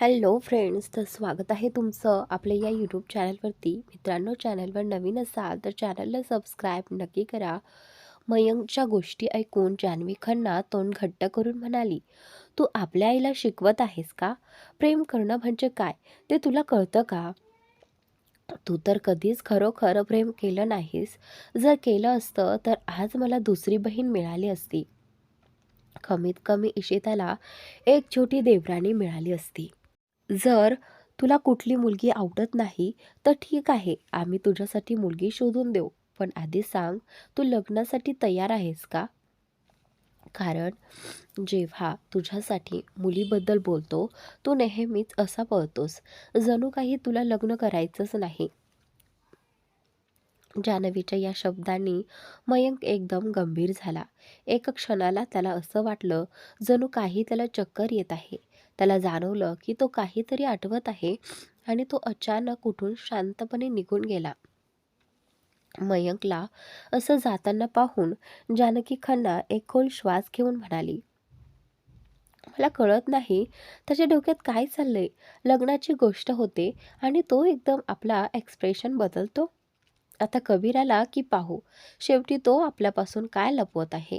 Hello friends तर स्वागत आहे तुमचं आपल्या या यूट्यूब चॅनलवरती. मित्रांनो चॅनलवर नवीन असाल तर चॅनलला सबस्क्राईब नक्की करा. मयंकच्या गोष्टी ऐकून जान्हवी खन्ना तोंड घट्ट करून म्हणाली तू आपल्या आईला शिकवत आहेस का? प्रेम करणं म्हणजे काय? ते तुला कळतं का? तू तर कधीच खरोखर प्रेम केलं नाहीस. जर केलं असतं तर आज मला दुसरी बहीण मिळाली असती. कमीत कमी इशिताला एक छोटी देवराणी मिळाली असती. जर तुला कुठली मुलगी आवडत नाही तर ठीक आहे आम्ही तुझ्यासाठी मुलगी शोधून देऊ. पण आधी सांग तू लग्नासाठी तयार आहेस का? कारण जेव्हा तुझ्यासाठी मुलीबद्दल बोलतो तू नेहमीच असा पळतोस जणू काही तुला लग्न करायचंच नाही. जानवीच्या या शब्दांनी मयंक एकदम गंभीर झाला. एका क्षणाला त्याला असं वाटलं जणू काही त्याला चक्कर येत आहे. त्याला जाणवलं की तो काहीतरी आठवत आहे आणि तो अचानक उठून शांतपणे निघून गेला. मयंकला असं जाताना पाहून जानकी खन्ना एक खोल श्वास घेऊन म्हणाली मला कळत नाही त्याच्या डोक्यात काय चाललंय? लग्नाची गोष्ट होते आणि तो एकदम आपला एक्सप्रेशन बदलतो. आता कबीराला की पाहू? शेवटी तो आपल्यापासून काय लपवत आहे?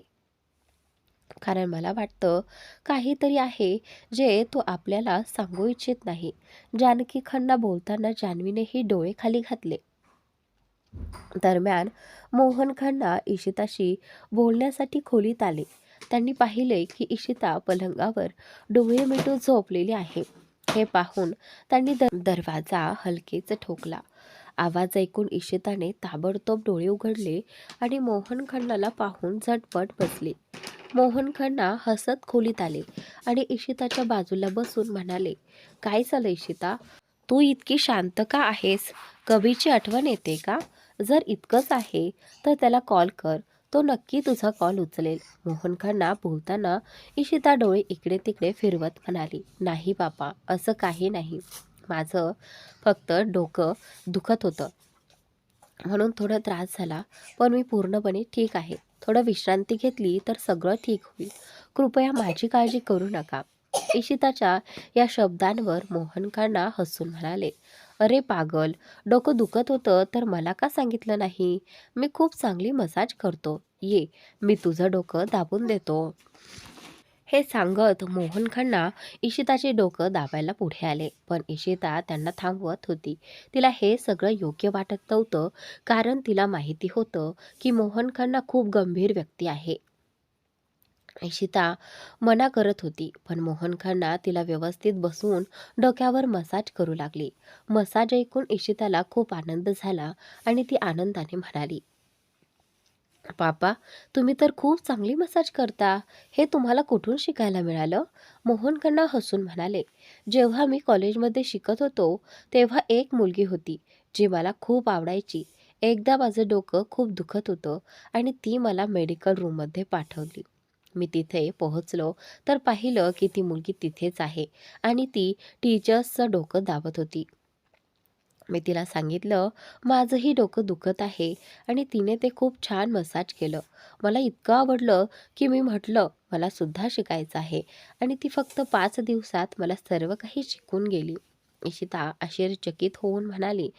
कारण मला वाटतं काहीतरी आहे जे तो आपल्याला सांगू इच्छित नाही. जानकी खन्ना बोलताना जान्हवीनेही डोळे खाली घातले. दरम्यान मोहन खन्ना इशिताशी बोलण्यासाठी खोलीत आले. त्यांनी पाहिले की इशिता पलंगावर डोळे मिटून झोपलेली आहे. हे पाहून त्यांनी दर दरवाजा हलकेच ठोकला. आवाज ऐकून इशिताने ताबडतोब डोळे उघडले आणि मोहन खन्नाला पाहून झटपट बसली. मोहन खन्ना हसत खोलीत आले आणि इशिताच्या बाजूला बसून म्हणाले काय झालं इशिता? तू इतकी शांत का आहेस? कबीरची आठवण येते का? जर इतकंच आहे तर त्याला कॉल कर. तो नक्की तुझा कॉल उचलेल. मोहन खन्ना बोलताना इशिता डोळे इकडे तिकडे फिरवत म्हणाली नाही बापा असं काही नाही. माझं फक्त डोकं दुखत होतं. म्हणून थोडा त्रास झाला पण मी पूर्णपणे ठीक आहे. थोडं विश्रांती घेतली तर सगळं ठीक होईल. कृपया माझी काळजी करू नका. इशिताच्या या शब्दांवर मोहनकांना हसून म्हणाले अरे पागल डोकं दुखत होतं तर मला का सांगितलं नाही? मी खूप चांगली मसाज करतो. ये मी तुझं डोकं दाबून देतो. हे सांगत मोहन खन्ना इशिताचे डोकं दाबायला पुढे आले. पण इशिता त्यांना थांबवत होती. तिला हे सगळं योग्य वाटत नव्हतं. कारण तिला माहिती होतं की मोहन खन्ना खूप गंभीर व्यक्ती आहे. इशिता मना करत होती. पण मोहन खन्ना तिला व्यवस्थित बसून डोक्यावर मसाज करू लागली. मसाज ऐकून इशिताला खूप आनंद झाला आणि ती आनंदाने म्हणाली पापा तुम्ही तर खूप चांगली मसाज करता. हे तुम्हाला कुठून शिकायला मिळालं? मोहन हसून म्हणाले. जेव्हा मी कॉलेजमध्ये शिकत होतो तेव्हा एक मुलगी होती जी मला खूप आवडायची. एकदा माझं डोकं खूप दुखत होतं आणि ती मला मेडिकल रूममध्ये पाठवली. मी तिथे पोहोचलो तर पाहिलं की ती मुलगी तिथेच आहे आणि ती टीचर्सचं डोकं दाबत होती. मी तिला सांगितलं माझंही डोकं दुखत आहे. आणि तिने ते खूप छान मसाज केलं. मला इतकं आवडलं की मी म्हटलं मला सुद्धा शिकायचं आहे. आणि ती फक्त पाच दिवसात मला सर्व काही शिकून गेली. इशिता आश्चर्यचकित होऊन म्हणाली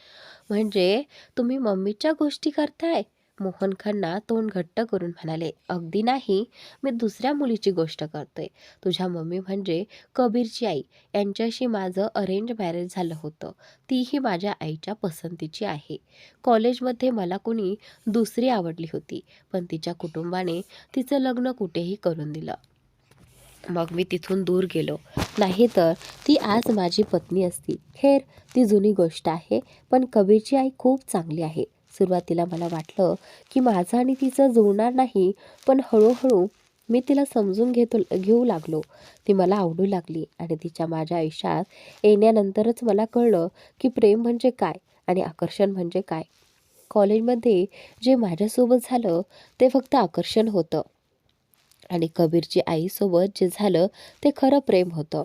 म्हणजे तुम्ही मम्मीच्या गोष्टी करताय? मोहन खन्ना तोंड घट्ट करून म्हणाले अगदी नाही मी दुसऱ्या मुलीची गोष्ट करतोय. तुझ्या मम्मी म्हणजे कबीरची आई. यांच्याशी माझं अरेंज मॅरेज झालं होतं. तीही माझ्या आईच्या पसंतीची आहे. कॉलेजमध्ये मला कुणी दुसरी आवडली होती पण तिच्या कुटुंबाने तिचं लग्न कुठेही करून दिलं. मग मी तिथून दूर गेलो. नाही तर ती आज माझी पत्नी असती. खेर ती जुनी गोष्ट आहे पण कबीरची आई खूप चांगली आहे. सुरुवातीला मला वाटलं की माझं आणि तिचं जुळणार नाही पण हळूहळू मी तिला समजून घेतो घेऊ लागलो. ती मला आवडू लागली आणि तिच्या माझ्या आयुष्यात येण्यानंतरच मला कळलं की प्रेम म्हणजे काय आणि आकर्षण म्हणजे काय. कॉलेजमध्ये जे माझ्यासोबत झालं ते फक्त आकर्षण होतं. आणि कबीरची आईसोबत जे झालं ते खरं प्रेम होतं.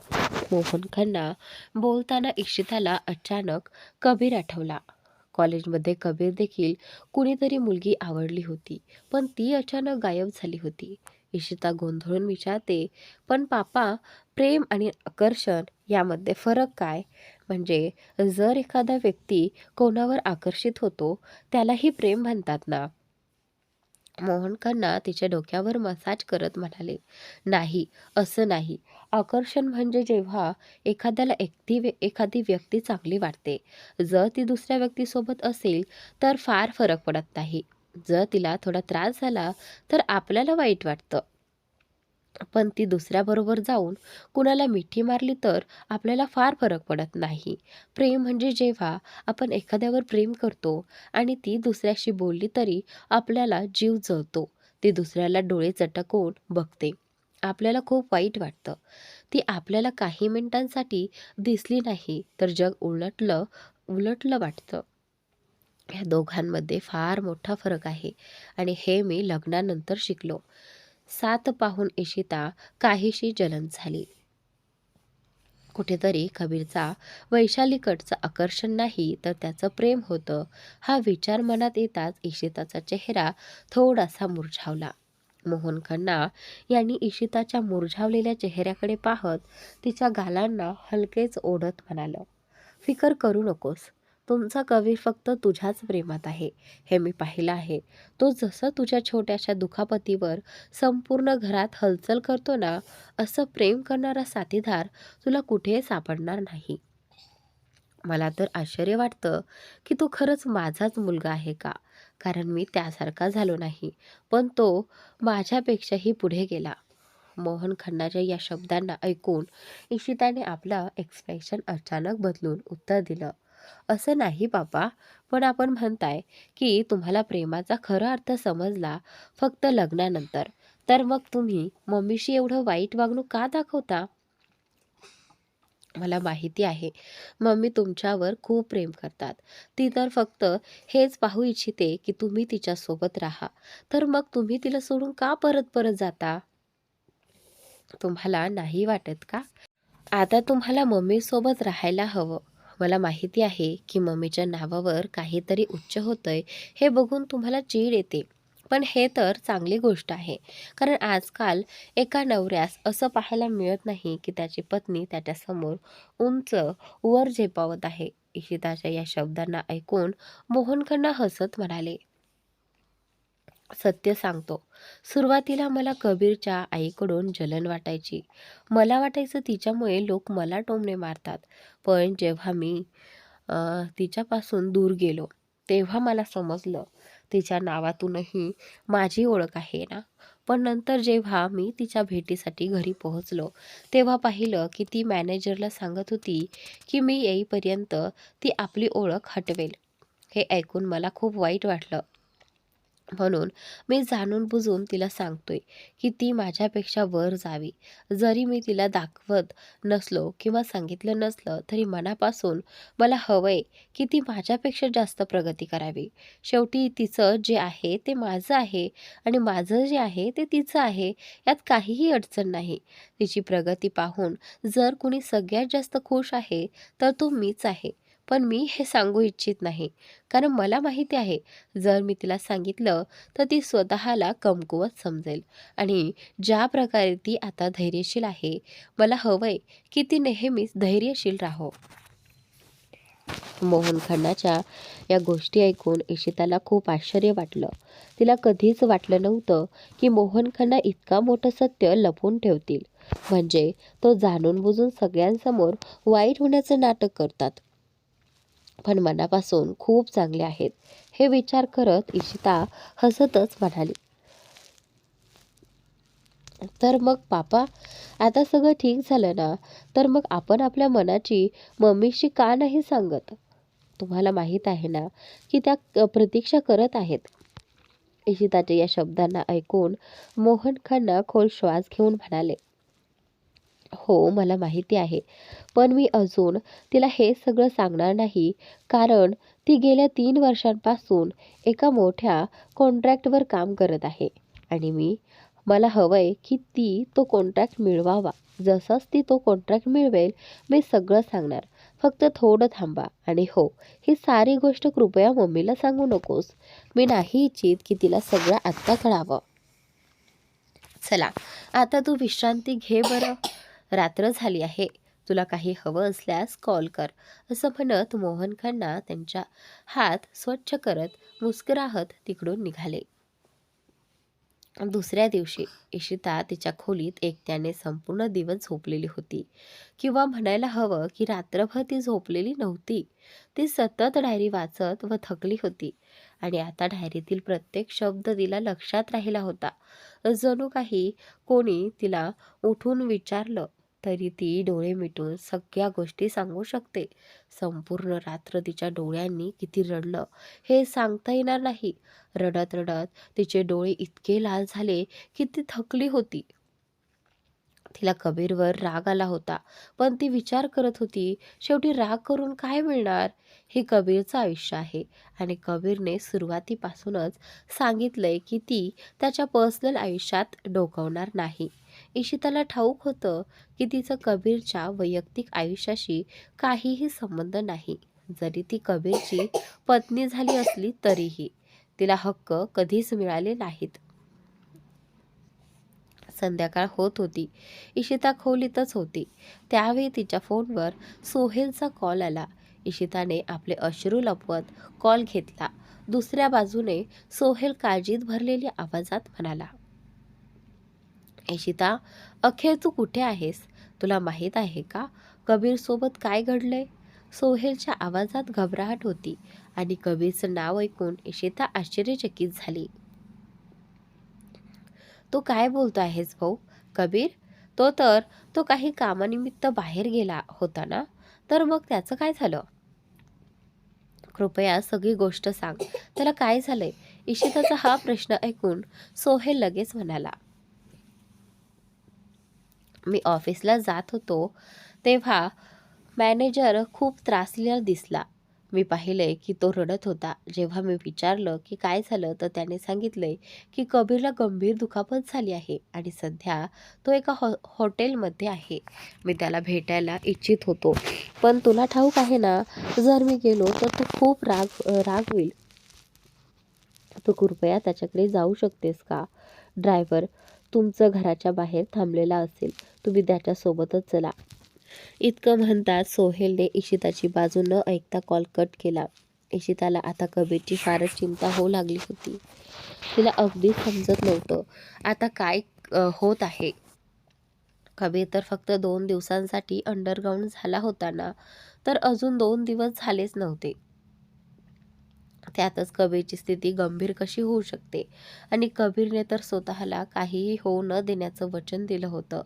मोहन खन्ना बोलताना इशिताला अचानक कबीर आठवला. कॉलेजमध्ये कबीर देखील कुणीतरी मुलगी आवडली होती पण ती अचानक गायब झाली होती. इशिता गोंधळून विचारते पण पापा प्रेम आणि आकर्षण यामध्ये फरक काय? म्हणजे जर एखादा व्यक्ती कोणावर आकर्षित होतो त्यालाही प्रेम म्हणतात ना? मोहन खन्ना तिच्या डोक्यावर मसाज करत म्हणाले नाही असं नाही. आकर्षण म्हणजे जेव्हा एखाद्याला एकटी वे एखादी व्यक्ती चांगली वाटते. जर ती दुसऱ्या व्यक्तीसोबत असेल तर फार फरक पडत नाही. जर तिला थोडा त्रास झाला तर आपल्याला वाईट वाटतं. पण ती दुसऱ्याबरोबर जाऊन कुणाला मिठी मारली तर आपल्याला फार फरक पडत नाही. प्रेम म्हणजे जेव्हा आपण एखाद्यावर प्रेम करतो आणि ती दुसऱ्याशी बोलली तरी आपल्याला जीव जळतो. ती दुसऱ्याला डोळे चटकवून बघते. आपल्याला खूप वाईट वाटतं. ती आपल्याला काही मिनिटांसाठी दिसली नाही तर जग उलटलं उलटलं वाटतं. या दोघांमध्ये फार मोठा फरक आहे आणि हे मी लग्नानंतर शिकलो. सात पाहून इशिता काहीशी जलन झाली. कुठेतरी कबीरचा वैशालीकडचं आकर्षण नाही तर त्याचं प्रेम होतं. हा विचार मनात येताच इशिताचा चेहरा थोडासा मुरझावला. मोहन खन्ना यांनी इशिताच्या मुरझावलेल्या चेहऱ्याकडे पाहत तिच्या गालांना हलकेच ओढत म्हणालं फिकर करू नकोस. तुमचा कवी फक्त तुझ्याच प्रेमात आहे हे मी पाहिलं आहे. तो जसं तुझ्या छोट्याशा दुखापतीवर संपूर्ण घरात हलचल करतो ना असं प्रेम करणारा साथीदार तुला कुठे सापडणार नाही. मला तर आश्चर्य वाटतं की तो खरंच माझाच मुलगा आहे का? कारण मी त्यासारखा झालो नाही पण तो माझ्यापेक्षाही पुढे गेला. मोहन खन्नाच्या या शब्दांना ऐकून इशिताने आपलं एक्सप्रेशन अचानक बदलून उत्तर दिलं. असं नाही बाबा. पण आपण म्हणताय की तुम्हाला प्रेमाचा खरा अर्थ समजला फक्त लग्नानंतर. तर मग तुम्ही मम्मीशी एवढं वाईट वागणूक का दाखवता? मला माहिती आहे. मम्मी तुमच्यावर खूप प्रेम करतात. ती तर फक्त हेच पाहू इच्छिते की तुम्ही तिच्यासोबत राहा. तर मग तुम्ही तिला सोडून का परत परत जाता? तुम्हाला नाही वाटत का? आता तुम्हाला मम्मीसोबत राहायला हवं. मला माहिती आहे की मम्मीच्या नावावर काहीतरी उच्च होतंय हे बघून तुम्हाला चीड येते. पण हे तर चांगली गोष्ट आहे. कारण आजकाल एका नवऱ्यास असं पाहायला मिळत नाही की त्याची पत्नी त्याच्यासमोर उंच वर झेपावत आहे. इशिताच्या या शब्दांना ऐकून मोहनखन्ना हसत म्हणाले सत्य सांगतो. सुरुवातीला मला कबीरच्या आईकडून जलन वाटायची. मला वाटायचं तिच्यामुळे लोक मला टोमणे मारतात. पण जेव्हा मी तिच्यापासून दूर गेलो तेव्हा मला समजलं तिच्या नावातूनही माझी ओळख आहे ना. पण नंतर जेव्हा मी तिच्या भेटीसाठी घरी पोहोचलो तेव्हा पाहिलं की ती मॅनेजरला सांगत होती की मी येईपर्यंत ती आपली ओळख हटवेल. हे ऐकून मला खूप वाईट वाटलं. म्हणून मी जाणून बुजून तिला सांगतोय की ती माझ्यापेक्षा वर जावी. जरी मी तिला दाखवत नसलो किंवा सांगितलं नसलं तरी मनापासून मला हवंय की ती माझ्यापेक्षा जास्त प्रगती करावी. शेवटी तिचं जे आहे ते माझं आहे आणि माझं जे आहे ते तिचं आहे यात काहीही अडचण नाही. तिची प्रगती पाहून जर कुणी सगळ्यात जास्त खुश आहे तर तो मीच आहे. पण मी हे सांगू इच्छित नाही. कारण मला माहिती आहे जर मी तिला सांगितलं तर ती स्वतःला कमकुवत समजेल. आणि ज्या प्रकारे ती आता धैर्यशील आहे मला हवंय की ती नेहमीच धैर्यशील राहो. मोहन खन्नाच्या या गोष्टी ऐकून इशिताला खूप आश्चर्य वाटलं. तिला कधीच वाटलं नव्हतं की मोहन खन्ना इतका मोठं सत्य लपवून ठेवतील. म्हणजे तो जाणून बुजून सगळ्यांसमोर वाईट होण्याचं नाटक करतात. पण मनापासून खूप चांगले आहेत. हे विचार करत इशिता हसतच म्हणाली. तर मग पापा आता सगळं ठीक झालं ना? तर मग आपण आपल्या मनाची मम्मीशी का नाही सांगत? तुम्हाला माहीत आहे ना की त्या प्रतीक्षा करत आहेत. इशिताच्या या शब्दांना ऐकून मोहन खन्ना खोल श्वास घेऊन म्हणाले. हो मला माहिती आहे. पण मी अजून तिला हे सगळं सांगणार नाही. कारण ती गेल्या तीन वर्षांपासून एका मोठ्या कॉन्ट्रॅक्टवर काम करत आहे. आणि मी मला हवंय की ती तो कॉन्ट्रॅक्ट मिळवावा. जसाच ती तो कॉन्ट्रॅक्ट मिळवेल मी सगळं सांगणार. फक्त थोडं थांबा. आणि हो ही सारी गोष्ट कृपया मम्मीला सांगू नकोस. मी नाही इच्छित की तिला सगळं आत्ता कळावं. चला आता तू विश्रांती घे बरं. रात्र झाली आहे. तुला काही हवं असल्यास कॉल कर. असं म्हणत मोहन खन्ना त्यांच्या हात स्वच्छ करत मुस्कराहत तिकडून निघाले. दुसऱ्या दिवशी इशिता तिच्या खोलीत एकट्याने संपूर्ण दिवस झोपलेली होती. किंवा म्हणायला हवं की रात्रभर ती झोपलेली नव्हती. ती सतत डायरी वाचत व थकली होती. आणि आता डायरीतील प्रत्येक शब्द तिला लक्षात राहिला होता. जणू काही कोणी तिला उठून विचारलं तरी ती डोळे मिटून सगळ्या गोष्टी सांगू शकते. संपूर्ण रात्र तिच्या डोळ्यांनी किती रडलं हे सांगता येणार नाही. रडत रडत तिचे डोळे इतके लाल झाले की ती थकली होती. तिला कबीरवर राग आला होता पण ती विचार करत होती शेवटी राग करून काय मिळणार? हे कबीरचं आयुष्य आहे. आणि कबीरने सुरुवातीपासूनच सांगितलंय की ती त्याच्या पर्सनल आयुष्यात डोकावणार नाही. इशिताला ठाऊक होतं की तिचं कबीरच्या वैयक्तिक आयुष्याशी काहीही संबंध नाही. जरी ती कबीरची पत्नी झाली असली तरीही तिला हक्क कधीच मिळाले नाहीत. संध्याकाळ होत होती. इशिता खोलीतच होती. त्यावेळी तिच्या फोनवर सोहेलचा कॉल आला. इशिताने आपले अश्रू लपवत कॉल घेतला. दुसऱ्या बाजूने सोहेल काळजीत भरलेल्या आवाजात म्हणाला इशिता अखेर तू कुठे आहेस? तुला माहीत आहे का कबीर सोबत काय घडलंय? सोहेलच्या आवाजात घबराहट होती आणि कबीरचं नाव ऐकून इशिता आश्चर्यचकित झाली. तू काय बोलतो आहेस भाऊ? कबीर तो तर तो काही कामानिमित्त बाहेर गेला होता ना? तर मग त्याचं काय झालं? कृपया सगळी गोष्ट सांग. त्याला काय झालंय? इशिताचा हा प्रश्न ऐकून सोहेल लगेच म्हणाला. मी ऑफिसला जात होतो तेव्हा मॅनेजर खूप त्रासलेला दिसला. मी पाहिलंय की तो रडत होता. जेव्हा मी विचारलं की काय झालं तर त्याने सांगितलंय की कबीरला गंभीर दुखापत झाली आहे आणि सध्या तो एका हॉ हॉटेलमध्ये आहे. मी त्याला भेटायला इच्छित होतो. पण तुला ठाऊक आहे ना जर मी गेलो तर तू खूप राग राग होईल. तू कृपया त्याच्याकडे जाऊ शकतेस का? ड्रायव्हर तुमचं घराच्या बाहेर थांबलेला असेल तुम्ही त्याच्यासोबतच चला. इतकं म्हणतात सोहेलने इशिताची बाजू न ऐकता कॉल कट केला. इशिताला आता कबीरची फारच चिंता होऊ लागली होती. तिला अगदी समजत नव्हतं. आता काय होत आहे? कबीर तर फक्त दोन दिवसांसाठी अंडरग्राऊंड झाला होता ना तर अजून दोन दिवस झालेच नव्हते. त्यातच कबीरची स्थिती गंभीर कशी होऊ शकते? आणि कबीरने तर स्वतःला काहीही होऊ न देण्याचं वचन दिलं होतं.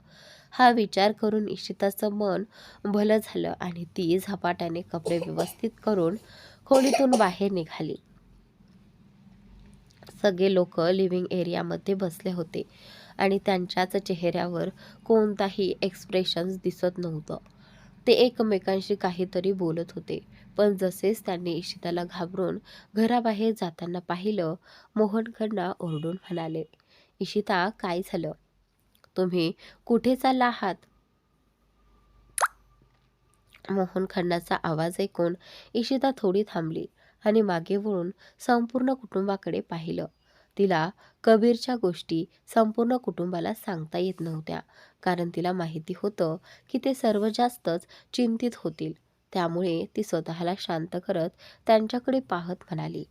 हा विचार करून इशिताचं मन भलं झालं आणि ती झपाट्याने कपडे व्यवस्थित करून खोलीतून बाहेर निघाली. सगळे लोक लिव्हिंग एरियामध्ये बसले होते आणि त्यांच्याच चेहऱ्यावर कोणताही एक्सप्रेशन्स दिसत नव्हतं. ते एकमेकांशी काहीतरी बोलत होते. पण जसेच त्यांनी इशिताला घाबरून घराबाहेर जाताना पाहिलं मोहनकडनं ओरडून म्हणाले इशिता काय झालं? तुम्ही कुठे चालला आहात? मोहन खन्नाचा आवाज ऐकून इशिता थोडी थांबली आणि मागे वळून संपूर्ण कुटुंबाकडे पाहिलं. तिला कबीरच्या गोष्टी संपूर्ण कुटुंबाला सांगता येत नव्हत्या कारण तिला माहिती होतं की ते सर्व जास्तच चिंतित होतील. त्यामुळे ती स्वतःला शांत करत त्यांच्याकडे पाहत म्हणाली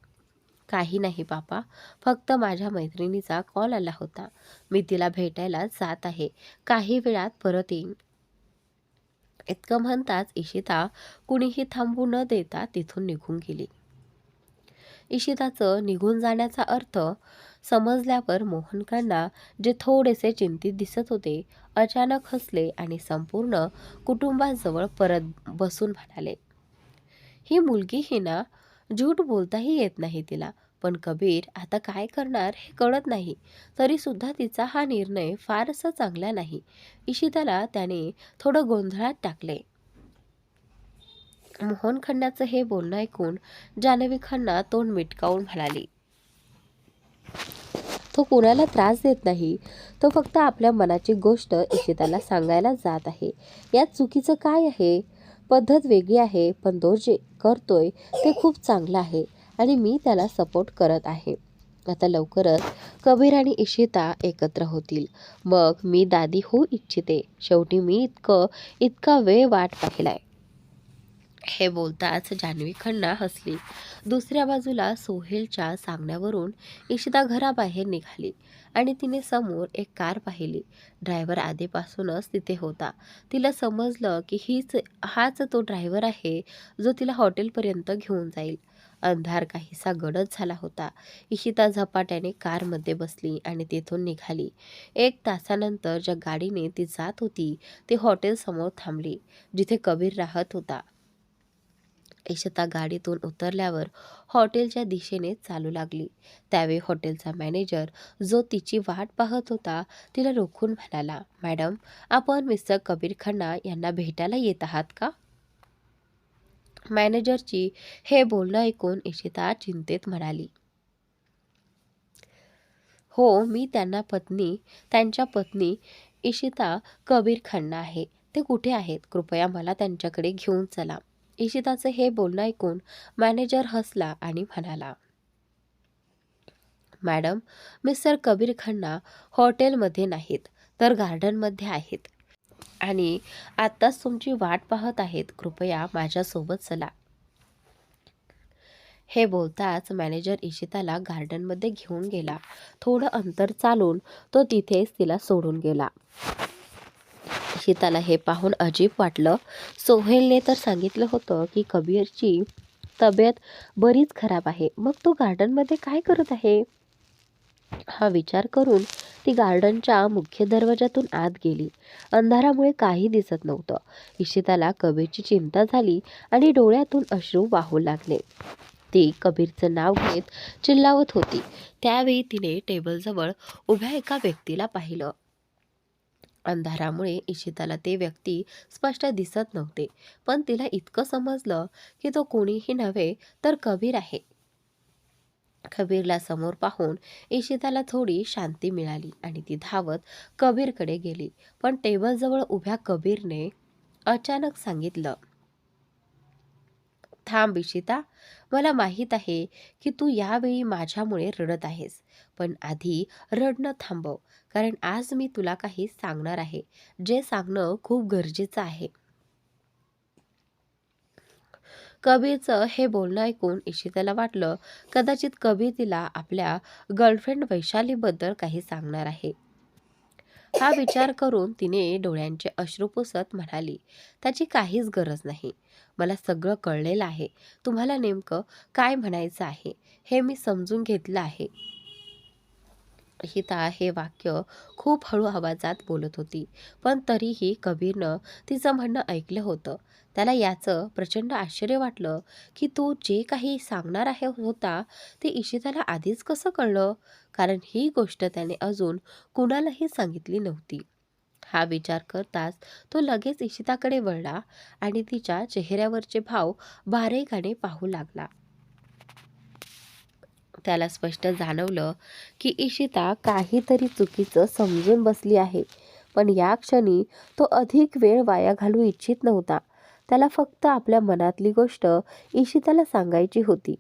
काही नाही बापा फक्त माझ्या मैत्रिणीचा कॉल आला होता. मी तिला भेटायला जात आहे. काही वेळात परत येईन. इतकं म्हणताच इशिता कुणीही थांबू न देता तिथून निघून गेली. इशिताचं निघून जाण्याचा अर्थ समजल्यावर मोहनकांना जे थोडेसे चिंतित दिसत होते अचानक हसले आणि संपूर्ण कुटुंबाजवळ परत बसून म्हणाले ही मुलगी ही ना झूट बोलताही येत नाही तिला पण कबीर आता काय करणार हे कळत नाही. तरी सुद्धा तिचा हा निर्णय फारसा चांगला नाही. इशिताला त्याने थोडं गोंधळात टाकले. मोहन खन्नाचं हे बोलणं ऐकून जानवी खन्ना तोंड मिटकावून म्हणाली तो कोणाला त्रास देत नाही. तो फक्त आपल्या मनाची गोष्ट इशिताला सांगायला जात आहे. यात चुकीचं काय आहे? पद्धत वेगळी आहे पण तो जे करतोय ते खूप चांगलं आहे आणि मी त्याला सपोर्ट करत आहे. आता लवकरच कबीर आणि इशिता एकत्र होतील. मग मी दादी होऊ इच्छिते. शेवटी मी इतकं इतका वेळ वाट पाहिलाय. हे बोलताच जान्हवी खन्ना हसली. दुसऱ्या बाजूला सोहेलच्या सांगण्यावरून इशिता घराबाहेर निघाली आणि तिने समोर एक कार पाहिली. ड्रायव्हर आधीपासूनच तिथे होता. तिला समजलं की हीच हाच तो ड्रायव्हर आहे जो तिला हॉटेलपर्यंत घेऊन जाईल. अंधार काहीसा गडद झाला होता. इशिता झपाट्याने कारमध्ये बसली आणि तेथून निघाली. एक तासानंतर ज्या गाडीने ती जात होती ती हॉटेलसमोर थांबली जिथे कबीर राहत होता. इशिता गाडीतून उतरल्यावर हॉटेलच्या दिशेने चालू लागली. त्यावेळी हॉटेलचा मॅनेजर जो तिची वाट पाहत होता तिला रोखून म्हणाला मॅडम आपण मिस्टर कबीर खन्ना यांना भेटायला येत आहात का? मॅनेजरची हे बोलणं ऐकून इशिता चिंतेत म्हणाली. हो मी त्यांना पत्नी त्यांच्या पत्नी इशिता कबीर खन्ना आहे. ते कुठे आहेत? कृपया मला त्यांच्याकडे घेऊन चला. इशिताचं हे बोलणं ऐकून मॅनेजर हसला आणि म्हणाला मॅडम मिस्टर कबीर खन्ना हॉटेलमध्ये नाहीत तर गार्डनमध्ये आहेत. आणि आत्ताच तुमची वाट पाहत आहेत कृपया माझ्यासोबत चला. हे बोलताच मॅनेजर इशिताला गार्डनमध्ये घेऊन गेला. थोडं अंतर चालून तो तिथेच तिला सोडून गेला. इशिताला हे पाहून अजीब वाटलं. सोहेलने तर सांगितलं होतं की कबीरची तब्येत बरीच खराब आहे. मग तो गार्डनमध्ये काय करत आहे? हा विचार करून ती गार्डनच्या मुख्य दरवाजातून आत गेली. अंधारामुळे काही दिसत नव्हतं. इशिताला कबीरची चिंता झाली आणि डोळ्यातून अश्रू वाहू लागले. ती कबीरचं नाव घेत चिल्लावत होती. त्यावेळी तिने टेबलजवळ उभ्या एका व्यक्तीला पाहिलं. अंधारामुळे इशिताला ते व्यक्ती स्पष्ट दिसत नव्हते. पण तिला इतकं समजलं की तो कोणीही नव्हे तर कबीर आहे. कबीरला समोर पाहून इशिताला थोडी शांती मिळाली आणि ती धावत कबीरकडे गेली. पण टेबलजवळ उभ्या कबीरने अचानक सांगितलं थांब इशिता मला माहीत आहे की तू यावेळी माझ्यामुळे रडत आहेस. पण आधी रडणं थांबव कारण आज मी तुला काही सांगणार आहे जे सांगणं खूप गरजेचं आहे. कबीरचं हे बोलणं ऐकून इशिताला वाटलं कदाचित कबीर तिला आपल्या गर्लफ्रेंड वैशालीबद्दल काही सांगणार आहे. हा विचार करून तिने डोळ्यांचे अश्रू पुसत म्हणाली त्याची काहीच गरज नाही. मला सगळं कळलेलं आहे. तुम्हाला नेमकं काय म्हणायचं आहे हे मी समजून घेतलं आहे. हिता हे वाक्य. खूप हळू आवाजात बोलत होती. पण तरीही कबीरनं तिचं म्हणणं ऐकलं होतं. त्याला याचं प्रचंड आश्चर्य वाटलं की तो जे काही सांगणार आहे होता ते इशिताला आधीच कसं कळलं? कारण ही गोष्ट त्याने अजून कुणालाही सांगितली नव्हती. हा विचार करताच तो लगेच इशिताकडे वळला आणि तिच्या चेहऱ्यावरचे भाव बारेकाने पाहू लागला. त्याला स्पष्ट जाणवलं की इशिता काहीतरी चुकीचं समजून बसली आहे. पण या क्षणी तो अधिक वेळ वाया घालू इच्छित नव्हता. त्याला फक्त आपल्या मनातली गोष्ट इशिताला सांगायची होती.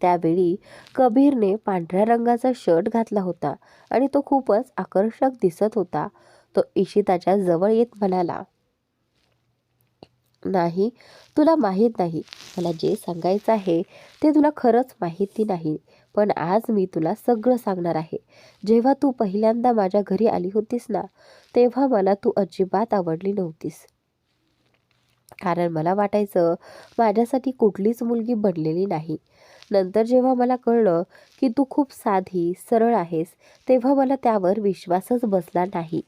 त्यावेळी कबीरने पांढऱ्या रंगाचा शर्ट घातला होता आणि तो खूपच आकर्षक दिसत होता. तो इशिताच्या जवळ येत म्हणाला नाही तुला माहीत नाही. मला जे सांगायचं आहे ते तुला खरंच माहिती नाही. पण आज मी तुला सगळं सांगणार आहे. जेव्हा तू पहिल्यांदा माझ्या घरी आली होतीस ना तेव्हा मला तू अजिबात आवडली नव्हतीस. कारण मला वाटायचं माझ्यासाठी कुठलीच मुलगी बनलेली नाही. नंतर जेव्हा मला कळलं की तू खूप साधी सरळ आहेस तेव्हा मला त्यावर विश्वासच बसला नाही.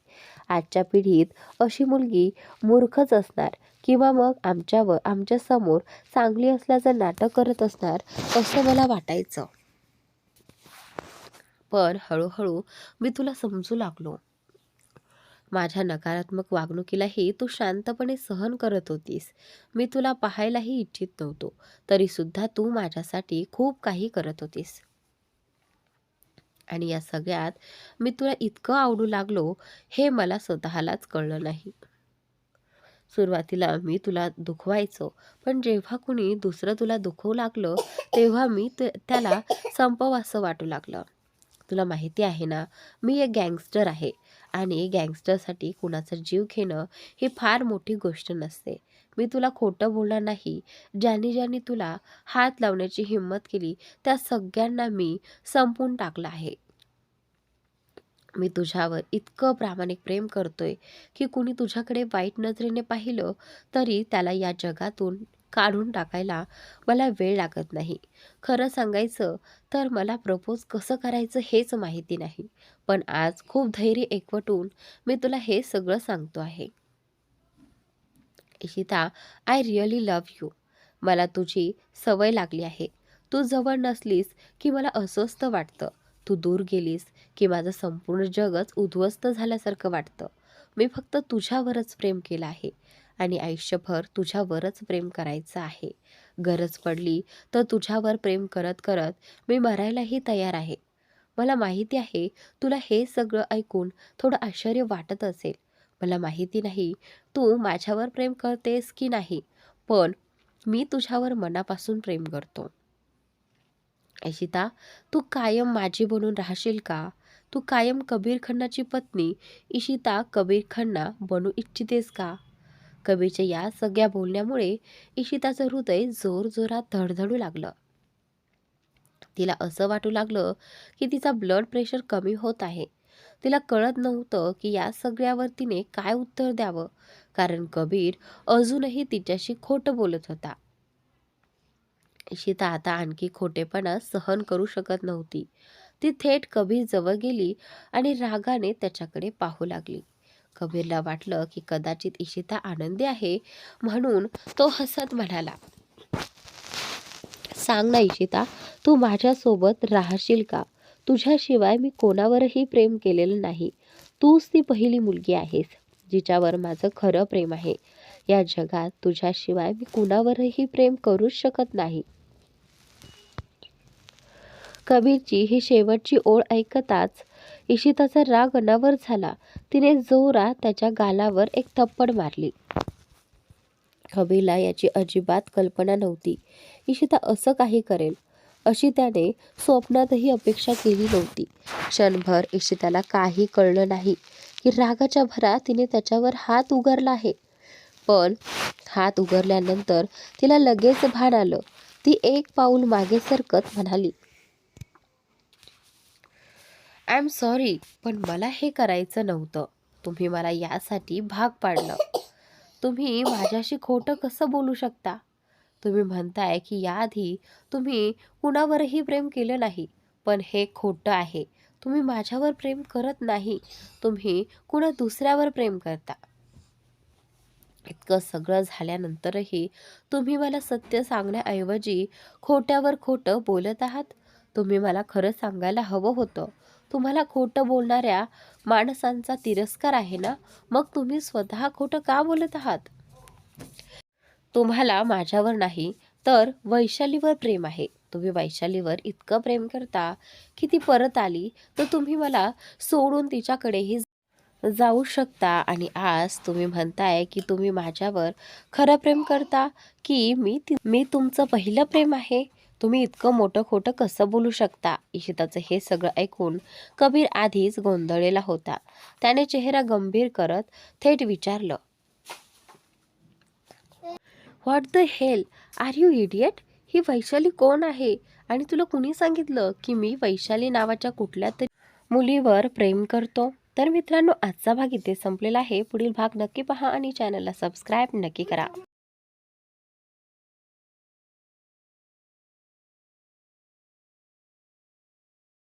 आजच्या पिढीत अशी मुलगी मूर्खच असणार किंवा मग आमच्यावर आमच्यासमोर चांगली असल्याचं नाटक करत असणार असं मला वाटायचं. पण हळूहळू मी तुला समजू लागलो. माझ्या नकारात्मक वागणुकीलाही तू शांतपणे सहन करत होतीस. मी तुला पाहायलाही इच्छित नव्हतो. तरीसुद्धा तू माझ्यासाठी खूप काही करत होतीस. आणि या सगळ्यात मी तुला इतकं आवडू लागलो हे मला स्वतःलाच कळलं नाही. सुरुवातीला मी तुला दुखवायचो पण जेव्हा कुणी दुसरं तुला दुखवू लागलं तेव्हा मी ते त्याला संपवावं असं वाटू लागलं. तुला माहिती आहे ना मी एक गँगस्टर आहे. आणि गँगस्टरसाठी कुणाचा जीव घेणं ही फार मोठी गोष्ट नसते. मी तुला खोटं बोलणार नाही. ज्यांनी ज्यांनी तुला हात लावण्याची हिंमत केली त्या सगळ्यांना मी संपून टाकलं आहे. मी तुझ्यावर इतकं प्रामाणिक प्रेम करतोय की कुणी तुझ्याकडे वाईट नजरेने पाहिलं तरी त्याला या जगातून काढून टाकायला मला वेळ लागत नाही. खरं सांगायचं तर मला प्रपोज कसं करायचं हेच माहिती नाही. पण आज खूप धैर्य एकवटून मी तुला हे सगळं सांगतो आहे. Ishita I really love you मला तुझी सवय लागली आहे. तू जवळ नसलीस की मला अस्वस्थ वाटतं. तू दूर गेलीस की माझं संपूर्ण जगच उद्ध्वस्त झाल्यासारखं वाटतं. मी फक्त तुझ्यावरच प्रेम केलं आहे. आणि आयुष्यभर तुझ्यावरच प्रेम करायचं आहे. गरज पडली तर तुझ्यावर प्रेम करत करत मी मरायलाही तयार आहे. मला माहिती आहे तुला हे सगळं ऐकून थोडं आश्चर्य वाटत असेल. मला माहिती नाही तू माझ्यावर प्रेम करतेस की नाही पण मी तुझ्यावर मनापासून प्रेम करतो. ऐशिता तू कायम माझी बनून राहशील का? तू कायम कबीर खन्नाची पत्नी इशिता कबीर खन्ना बनू इच्छितेस का? कबीरच्या या सगळ्या बोलण्यामुळे इशिताचं हृदय जोर जोरात धडधडू लागलं. तिला असं वाटू लागलं की तिचा ब्लड प्रेशर कमी होत आहे. तिला कळत नव्हतं की या सगळ्यावर तिने काय उत्तर द्यावं कारण कबीर अजूनही तिच्याशी खोटं बोलत होता. इशिता आता आणखी खोटेपणा सहन करू शकत नव्हती. ती थेट कबीर जवळ गेली आणि रागाने त्याच्याकडे पाहू लागली. कबीरला वाटलं की कदाचित इशिता आनंदी आहे म्हणून तो हसत म्हणाला सांग ना इशिता तू माझ्यासोबत राहशील का? तुझ्याशिवाय मी कोणावरही प्रेम केलेलं नाही. तूच ती पहिली मुलगी आहेस जिच्यावर माझं खरं प्रेम आहे. या जगात तुझ्याशिवाय मी कुणावरही प्रेम करूच शकत नाही. कबीरची ही शेवटची ओळ ऐकताच इशिताचा राग अनावर झाला. तिने जोरात त्याच्या गालावर एक थप्पड मारली. हवेला याची अजिबात कल्पना नव्हती. इशिता असं काही करेल अशी त्याने स्वप्नातही अपेक्षा केली नव्हती. क्षणभर इशिताला काही कळलं नाही की रागाच्या भरात तिने त्याच्यावर हात उगारला आहे. पण हात उघडल्यानंतर तिला लगेच भान आलं. ती एक पाऊल मागे सरकत म्हणाली आय एम सॉरी पण मला हे करायचं नव्हतं. तुम्ही मला यासाठी भाग पाडलं. तुम्ही माझ्याशी खोटं कसं बोलू शकता? तुम्ही म्हणताय की याआधी तुम्ही कुणावरही प्रेम केलं नाही पण हे खोटं आहे. तुम्ही माझ्यावर प्रेम करत नाही. तुम्ही कुणा दुसऱ्यावर प्रेम करता? इतकं सगळं झाल्यानंतरही तुम्ही मला सत्य सांगण्याऐवजी खोट्यावर खोटं बोलत आहात? तुम्ही मला खरं सांगायला हवं होतं. तुम्हाला खोटं बोलणाऱ्या माणसांचा तिरस्कार आहे ना? मग तुम्ही स्वतः खोटं का बोलत आहात? तुम्हाला माझ्यावर नाही तर वैशालीवर प्रेम आहे. तुम्ही वैशालीवर इतकं प्रेम करता की ती परत आली तर तुम्ही मला सोडून तिच्याकडेही जाऊ शकता. आणि आज तुम्ही म्हणताय की तुम्ही माझ्यावर खरं प्रेम करता की मी ती मी तुमचं पहिलं प्रेम आहे? तुम्ही इतकं मोठं खोटं कसं बोलू शकता? इशिताचं हे सगळं ऐकून कबीर आधीच गोंधळलेला होता. त्याने चेहरा गंभीर करत थेट विचारलं what the hell are you idiot ही वैशाली कोण आहे? आणि तुला कुणी सांगितलं की मी वैशाली नावाच्या कुठल्या तरी मुलीवर प्रेम करतो? तर मित्रांनो आजचा भाग इथे संपलेला आहे. पुढील भाग नक्की पहा आणि चॅनलला सबस्क्राईब नक्की करा.